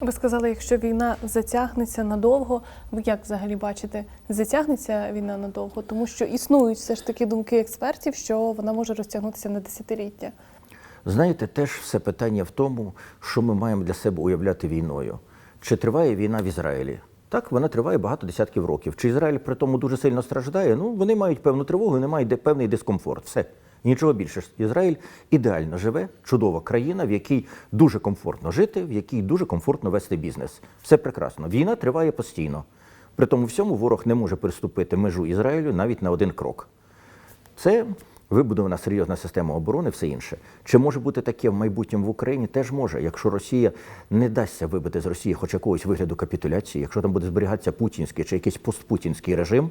Ви сказали, якщо війна затягнеться надовго, ви як взагалі бачите, затягнеться війна надовго, тому що існують все ж таки думки експертів, що вона може розтягнутися на десятиліття. Знаєте, теж все питання в тому, що ми маємо для себе уявляти війною. Чи триває війна в Ізраїлі? Так, вона триває багато десятків років. Чи Ізраїль при тому дуже сильно страждає? Ну, вони мають певну тривогу, мають де- певний дискомфорт. Все. Нічого більше. Ізраїль ідеально живе, чудова країна, в якій дуже комфортно жити, в якій дуже комфортно вести бізнес. Все прекрасно. Війна триває постійно. При тому всьому ворог не може переступити межу Ізраїлю навіть на один крок. Це вибудована серйозна система оборони, все інше. Чи може бути таке в майбутньому в Україні? Теж може, якщо Росія не дасться вибити з Росії хоч якогось вигляду капітуляції, якщо там буде зберігатися путінський чи якийсь постпутінський режим.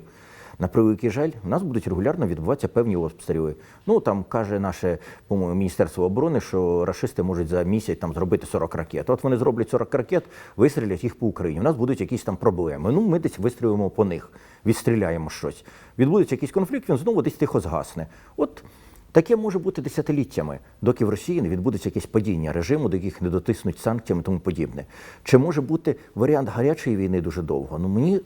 На превеликий жаль, у нас будуть регулярно відбуватися певні обстріли. Ну там каже наше по-моєму, міністерство оборони, що рашисти можуть за місяць там зробити 40 ракет. От вони зроблять 40 ракет, вистрілять їх по Україні. У нас будуть якісь там проблеми. Ну ми десь вистрілимо по них, відстріляємо щось. Відбудеться якийсь конфлікт, він знову десь тихо згасне. От Таке може бути десятиліттями, доки в Росії не відбудеться якесь падіння режиму, до яких не дотиснуть санкціями і тому подібне. Чи може бути варіант гарячої війни дуже довго? Ну мені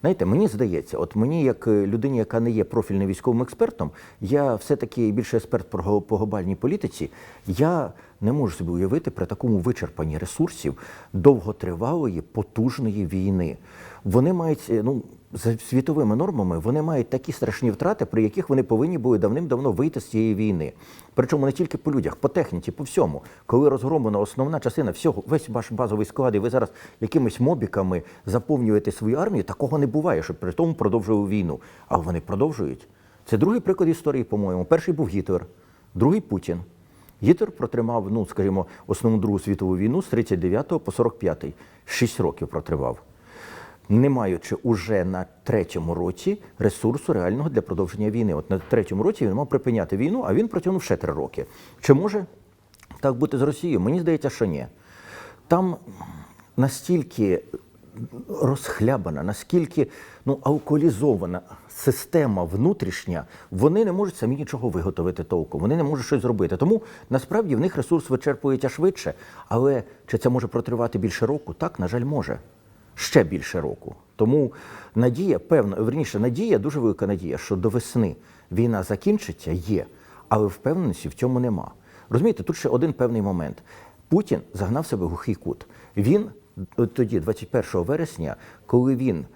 знаєте, мені здається, от мені, як е, людині, яка не є профільним військовим експертом, я все-таки більше експерт по глобальній політиці. Я не можу собі уявити при такому вичерпанні ресурсів довготривалої потужної війни. Вони мають е, ну за світовими нормами, вони мають такі страшні втрати, при яких вони повинні були давним-давно вийти з цієї війни. Причому не тільки по людях, по техніці, по всьому. Коли розгромлена основна частина всього, весь ваш базовий склад, і ви зараз якимись мобіками заповнюєте свою армію, такого не буває, щоб при тому продовжували війну. А вони продовжують. Це другий приклад історії, по-моєму. Перший був Гітлер, другий Путін. Гітлер протримав, ну скажімо, основну Другу світову війну з 39 по 45. Шість років протривав не маючи уже на третьому році ресурсу реального для продовження війни. От на третьому році він мав припиняти війну, а він протягнув ще три роки. Чи може так бути з Росією? Мені здається, що ні. Там настільки розхлябана, наскільки ну, алкоголізована система внутрішня, вони не можуть самі нічого виготовити толком, вони не можуть щось зробити. Тому насправді в них ресурс вичерпується швидше. Але чи це може протривати більше року? Так, на жаль, може ще більше року. Тому надія, певно, верніше, надія, дуже велика надія, що до весни війна закінчиться, є, але впевненості в цьому нема. Розумієте, тут ще один певний момент. Путін загнав себе в глухий кут. Він от тоді, 21 вересня, коли він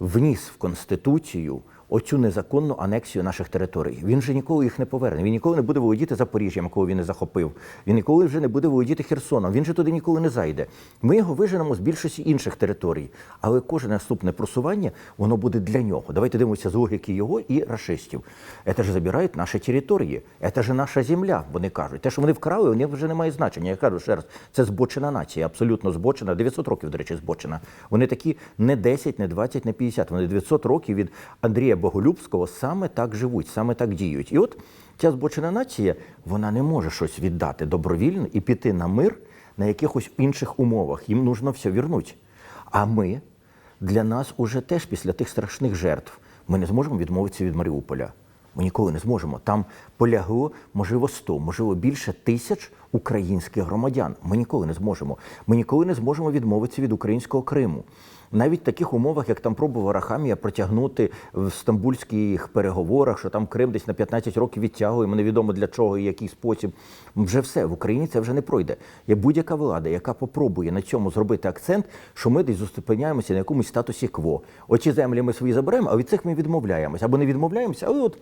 вніс в Конституцію оцю незаконну анексію наших територій. Він же ніколи їх не поверне. Він ніколи не буде володіти Запоріжжям, коли він не захопив. Він ніколи вже не буде володіти Херсоном. Він же туди ніколи не зайде. Ми його виженемо з більшості інших територій. Але кожне наступне просування воно буде для нього. Давайте дивимося з логіки його і рашистів. Це ж забирають наші території, це ж наша земля. Вони кажуть. Те, що вони вкрали, вони вже не має значення. Я кажу ще раз, це збочена нація, абсолютно збочена. 900 років, до речі, збочена. Вони такі не 10, не 20, не 50. Вони 900 років від Андрія Боголюбського саме так живуть, саме так діють. І от ця збочена нація, вона не може щось віддати добровільно і піти на мир на якихось інших умовах. Їм нужно все вернуть. А ми для нас уже теж після тих страшних жертв ми не зможемо відмовитися від Маріуполя. Ми ніколи не зможемо. Там полягло, можливо, 100, можливо, більше тисяч українських громадян. Ми ніколи не зможемо. Ми ніколи не зможемо відмовитися від українського Криму. Навіть в таких умовах, як там пробував Рахамія протягнути в стамбульських переговорах, що там Крим десь на 15 років відтягуємо, невідомо для чого і який спосіб. Вже все в Україні це вже не пройде. Є будь-яка влада, яка попробує на цьому зробити акцент, що ми десь зупиняємося на якомусь статусі кво. Оці землі ми свої заберемо, а від цих ми відмовляємося. Або не відмовляємося, але от.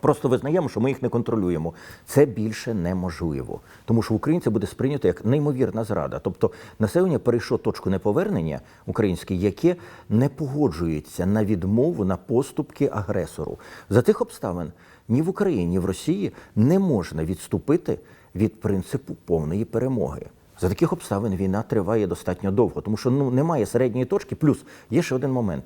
Просто визнаємо, що ми їх не контролюємо. Це більше неможливо, тому що в Україні це буде сприйнято як неймовірна зрада. Тобто населення перейшло точку неповернення українське, яке не погоджується на відмову на поступки агресору. За тих обставин ні в Україні, ні в Росії не можна відступити від принципу повної перемоги. За таких обставин війна триває достатньо довго, тому що ну немає середньої точки. Плюс є ще один момент: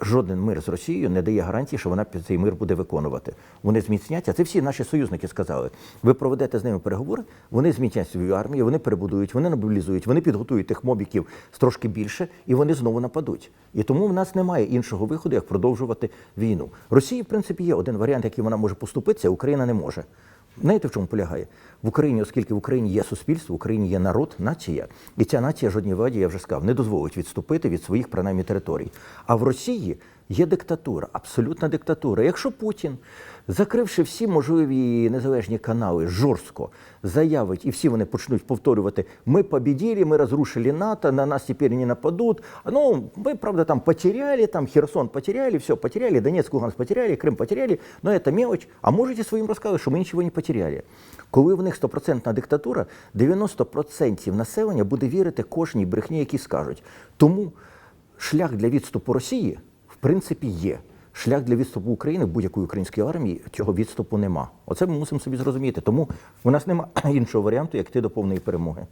жоден мир з Росією не дає гарантії, що вона цей мир буде виконувати. Вони зміцняться. Це всі наші союзники сказали. Ви проведете з ними переговори, вони зміцнять свою армію, вони перебудують, вони мобілізують, вони підготують тих мобіків трошки більше, і вони знову нападуть. І тому в нас немає іншого виходу, як продовжувати війну. Росії, в принципі, є один варіант, який вона може поступитися, Україна не може. Знаєте, в чому полягає? В Україні, оскільки в Україні є суспільство, в Україні є народ, нація, і ця нація жодній владі, я вже сказав, не дозволить відступити від своїх принаймні територій. А в Росії є диктатура, абсолютна диктатура. Якщо Путін, закривши всі можливі незалежні канали, жорстко заявить, і всі вони почнуть повторювати: ми побіділи, ми розрушили НАТО, на нас тепер не нападуть. Ну, ми, правда, там потеряли, там Херсон потеряли, все потеряли, Донецк, Луганск потеряли, Крым потеряли, но это мелочь. А можете своїм розказати, що ми нічого не потеряли. Коли в них стопроцентна диктатура, 90% населення буде вірити кожній брехні, які скажуть. Тому шлях для відступу Росії, принципі, є. Шлях для відступу України будь-якої української армії цього відступу нема. Оце ми мусимо собі зрозуміти. Тому у нас нема іншого варіанту, як йти до повної перемоги.